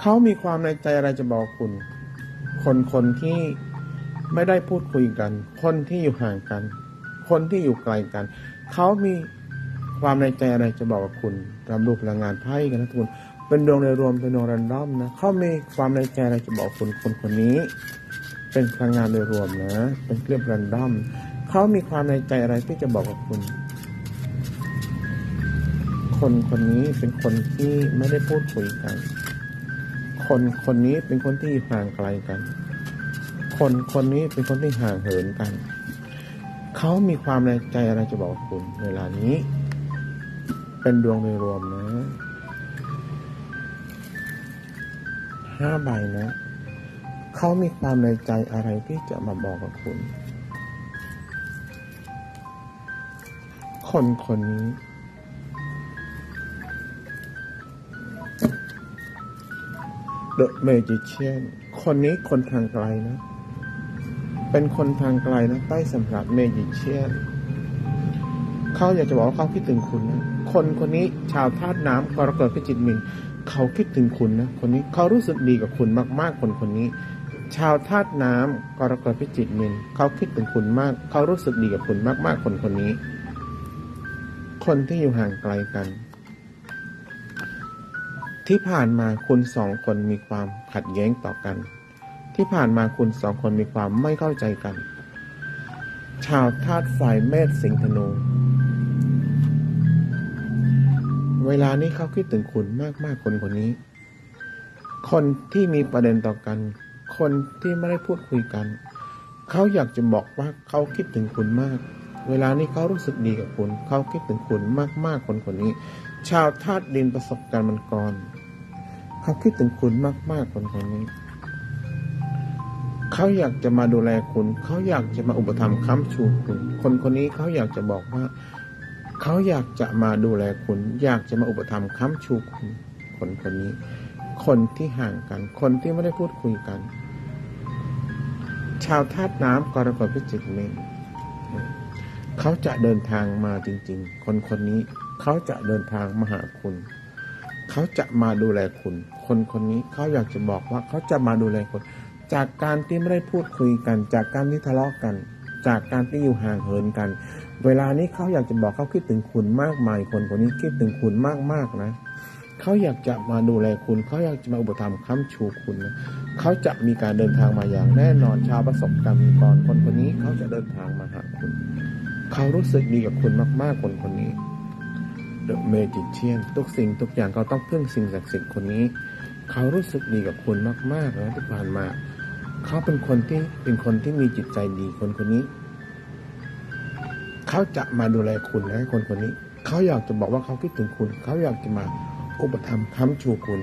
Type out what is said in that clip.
เขามีความในใจอะไรจะบอกคุณ คนคนที่ไม่ได้พูดคุยกัน คนที่อยู่ห่างกัน คนที่อยู่ไกลกัน เขามีความในใจอะไรจะบอกกับคุณตามดูพลังงานไพ่กันนะทุกคนเป็นดวงโดยรวมเป็นดวงแรนดอมนะเขามีความในใจอะไรจะบอกคุณคนคนนี้ เป็นพลังงานโดยรวมนะ เป็นเครื่องแรนดอมเขามีความในใจอะไรที่จะบอกกับคุณ คนคนนี้เป็นคนที่ไม่ได้พูดคุยกัน คนคนนี้เป็นคนที่ห่างไกลกัน คนคนนี้เป็นคนที่ห่างเหินกัน เขามีความในใจอะไรจะบอกคุณ เวลานี้ เป็นดวงโดยรวมนะห้าใบนะ เขามีความในใจอะไรที่จะมาบอกกับคุณ คนคนนี้ The Magician คนนี้คนทางไกลนะ เป็นคนทางไกลนะ ใต้สำหรับ Magician เขาอยากจะบอกว่าเขาคิดถึงคุณนะ คนคนนี้ชาวธาตุน้ำกรกฎพิจิตมินเขาคิดถึงคุณนะ คนนี้เขารู้สึกดีกับคุณมาก ๆ คนคนนี้ ชาวธาตุน้ำกรกฎพิจิตมินเขาคิดถึงคุณมาก เขารู้สึกดีกับคุณมาก ๆ คนคนนี้ คนที่อยู่ห่างไกลกัน ที่ผ่านมาคุณสองคนมีความขัดแย้งต่อกัน ที่ผ่านมาคุณสองคนมีความไม่เข้าใจกัน ชาวธาตุไฟเมษสิงห์ธนู เวลานี้เขาคิดถึงคุณมากๆคนคนนี้ คนที่มีประเด็นต่อกัน คนที่ไม่ได้พูดคุยกัน เขาอยากจะบอกว่าเขาคิดถึงคุณมาก เวลานี้เขารู้สึกดีกับคุณ เขาคิดถึงคุณมากๆคนคนนี้ ชาวธาตุดินประสบการณ์มันกรเขาคิดถึงคุณมากๆคนคนนี้ เขาอยากจะมาดูแลคุณ เขาอยากจะมาอุปถัมภ์ค้ำชูคุณ คนคนนี้เขาอยากจะบอกว่า เขาอยากจะมาดูแลคุณ อยากจะมาอุปถัมภ์ค้ำชูคุณ คนคนนี้ คนที่ห่างกัน คนที่ไม่ได้พูดคุยกัน ชาวธาตุน้ำกรกฎพิจิกเมน เขาจะเดินทางมาจริง ๆ คนคนนี้เขาจะเดินทางมาหาคุณ เขาจะมาดูแลคุณ คนคนนี้เขาอยากจะบอกว่าเขาจะมาดูแลคุณ จากการที่ไม่ได้พูดคุยกัน จากการที่ทะเลาะกัน จากการที่อยู่ห่างเหินกัน เวลานี้เขาอยากจะบอกเขาคิดถึงคุณมากมาย คนคนนี้คิดถึงคุณมากๆนะเขาอยากจะมาดูแลคุณ เขาอยากจะมาอุปถัมภ์ค้ำชูคุณนะเขาจะมีการเดินทางมาอย่างแน่นอนชาวประสบการณ์มีกรคนคนนี้เขาจะเดินทางมาหาคุณ เขารู้สึกดีกับคุณมากๆคนคนนี้ The Magician ทุกสิ่งทุกอย่างเขาต้องพึ่งสิ่งศักดิ์สิทธิ์คนนี้ เขารู้สึกดีกับคุณมากๆนะที่ผ่านมา เขาเป็นคนที่เป็นคนที่มีจิตใจดีคนคนนี้ เขาจะมาดูแลคุณนะคนคนนี้ เขาอยากจะบอกว่าเขาคิดถึงคุณ เขาอยากจะมาอุปถัมภ์ค้ำชูคุณ